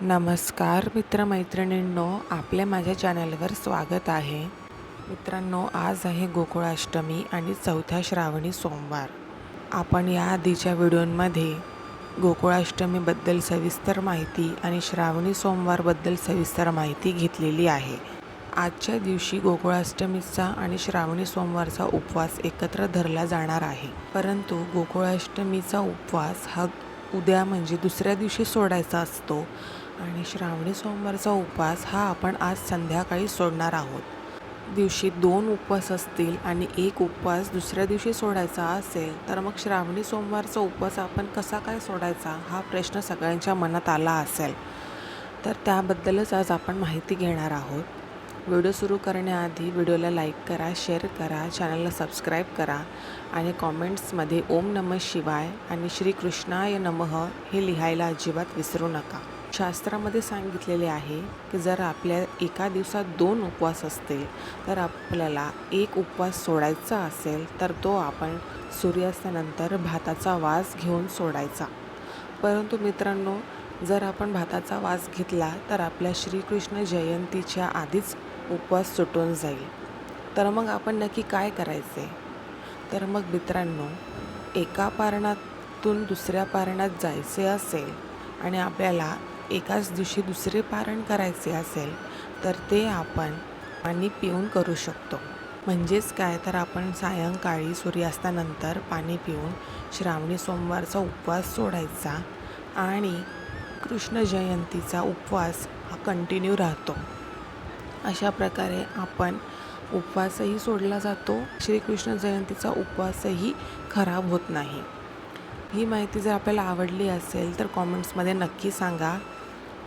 नमस्कार मित्रमैत्रिणींनो आपल्या माझ्या चॅनलवर स्वागत आहे. मित्रांनो आज आहे गोकुळाष्टमी आणि चौथ्या श्रावणी सोमवार. आपण या आधीच्या व्हिडिओमध्ये गोकुळाष्टमीबद्दल सविस्तर माहिती आणि श्रावणी सोमवारबद्दल सविस्तर माहिती घेतलेली आहे. आजच्या दिवशी गोकुळाष्टमीचा आणि श्रावणी सोमवारचा उपवास एकत्र धरला जाणार आहे. परंतु गोकुळाष्टमीचा उपवास हा उद्या म्हणजे दुसऱ्या दिवशी सोडायचा असतो. आणि श्रावणी सोमवारचा उपवास हा आपण आज संध्याकाळी सोडणार आहोत. दिवशी दोन उपवास असतील आणि एक उपवास दुसऱ्या दिवशी सोडायचा असेल तर मग श्रावणी सोमवारचा उपवास आपण कसा काय सोडायचा हा प्रश्न सगळ्यांच्या मनात आला असेल. तर त्याबद्दलच आज आपण माहिती घेणार आहोत. व्हिडिओ सुरू करण्याआधी व्हिडिओला लाईक करा शेअर करा चॅनलला सबस्क्राईब करा आणि कॉमेंट्समध्ये ओम नम शिवाय आणि श्रीकृष्णाय नमः हे लिहायला अजिबात विसरू नका. शास्त्रामध्ये सांगितलेले आहे की जर आपल्या एका दिवसात दोन उपवास असतील तर आपल्याला एक उपवास सोडायचा असेल तर तो आपण सूर्यास्तानंतर भाताचा वास घेऊन सोडायचा. परंतु मित्रांनो जर आपण भाताचा वास घेतला तर आपल्या श्रीकृष्ण जयंतीच्या आधीच उपवास सुटून जाईल. तर मग आपण नक्की काय करायचे? तर मग मित्रांनो एका पारणातून दुसऱ्या पारणात जायचे असेल आणि आपल्याला एकाच दिवशी दुसरे पारण करायचे असेल तर ते आपण पाणी पिऊन करू शकतो. म्हणजेच काय? तर आपण सायंकाळी सूर्यास्तानंतर पाणी पिऊन श्रावणी सोमवारचा उपवास सोडायचा आणि कृष्ण जयंतीचा उपवास हा कंटिन्यू राहतो. अशा प्रकारे आपण उपवासही सोडला जातो. श्रीकृष्ण जयंतीचा उपवासही खराब होत नाही. ही माहिती जर आपल्याला आवडली असेल तर कॉमेंट्समध्ये नक्की सांगा.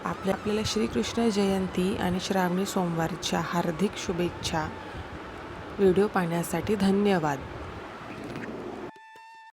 आपल्या आपल्याला श्रीकृष्ण जयंती आणि श्रावणी सोमवारच्या हार्दिक शुभेच्छा. व्हिडिओ पाहण्यासाठी धन्यवाद.